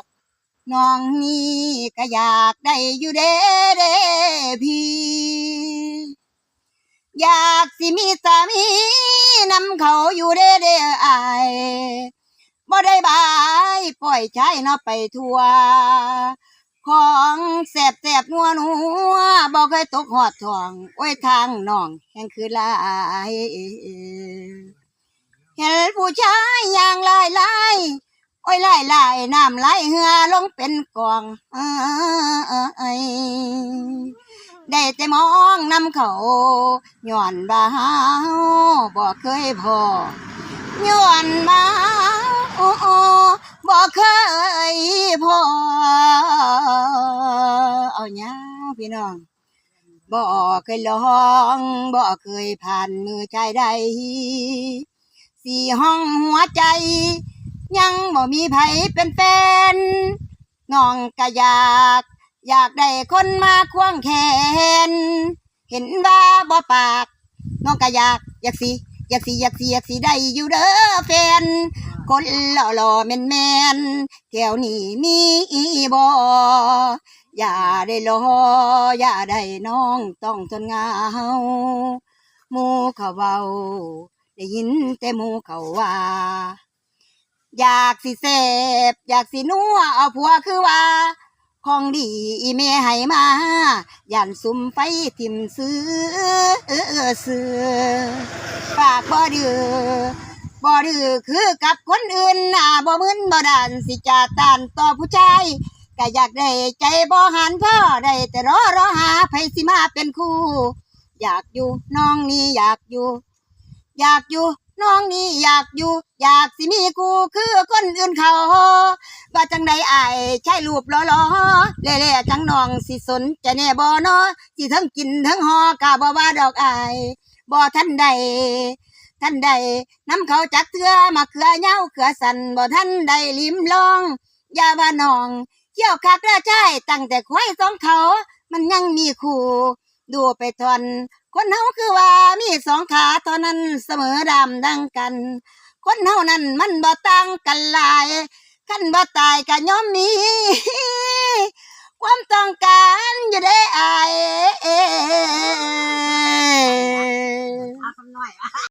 กน้องนี่ก็อยากได้อยู่เด้เด้พี่ อยากสิมีสามีนำเขาอยู่เด้เด้อายบ่ได้บายปล่อยชายเนาะไปทั่ว ของแสบแสบนัวนัวบ่เคยตกหอดทองโอ้ยทางน้องแห่งคือลายเห็นผู้ชายอย่างลายลาย โอ้ยไลายลายน้ำไหลเหือลงเป็นกองเอ้ยได้แต่มองนำเขาย้อนบ่าเฮาบ่เคยพอย้อนบ่าบ่เคยพอเอาเนี้ยพี่น้องบ่เคยลองบ่เคยผ่านมือชายใดสี่ห้องหัวใจ ยังบ่มีไผเป็นแฟนน้องก็อยาก อยากได้คนมาควงแขน เห็นว่าบ่ปากน้องก็อยากอยากสิอยากสิอยากสิอยากสิได้อยู่เด้อแฟน คนหล่อหล่อแมนแมนแถวนี้มีบ่อย่าได้รออย่าได้น้องต้องทนเหงาหมูเขาเบาได้ยินแต่หมูเขาว่า อยากสิเสพอยากสินัวเอาผัวคือว่า ของดีอีเมให้มาย่านซุ่มไฟทิมซื้อเออซื้อปากบ่ดื้อบ่ดื้อคือกับคนอื่นน่ะบ่มึนบ่ดานสิจาตานต่อผู้ชายก็อยากได้ใจบ่หันพ่อได้แต่รอรอหาไผสิมาเป็นคู่ อยากอยู่น้องนี่อยากอยู่ อยากอยู่ น้องนี่อยากอยู่ อยากสิมีกูคือคนอื่นเขาว่าจังใดอายใช่รูปล้อล้อเล่ๆจังน้องสิสนจะแน่บ่เนาะสิทั้งกินทั้งหอกะบ่ว่าดอกอายบ่ทันใดทันใดน้ำเขาจักเถื่อมาเขือเหย้าเขือสันบ่ทันใดลิ้มลองอย่าว่าน้องเที่ยวคักแล้วใช่ตั้งแต่ควายสองเขา มันยังมีคู่ ดูไปทอน คนเฮาคือว่ามีสองขาเท่านั้นเสมอดำดังกัน คนเฮานั้นมันบ่ต่างกันหลายขันบ่ตายก็ย่อมมี ความต้องการอยู่ได้อา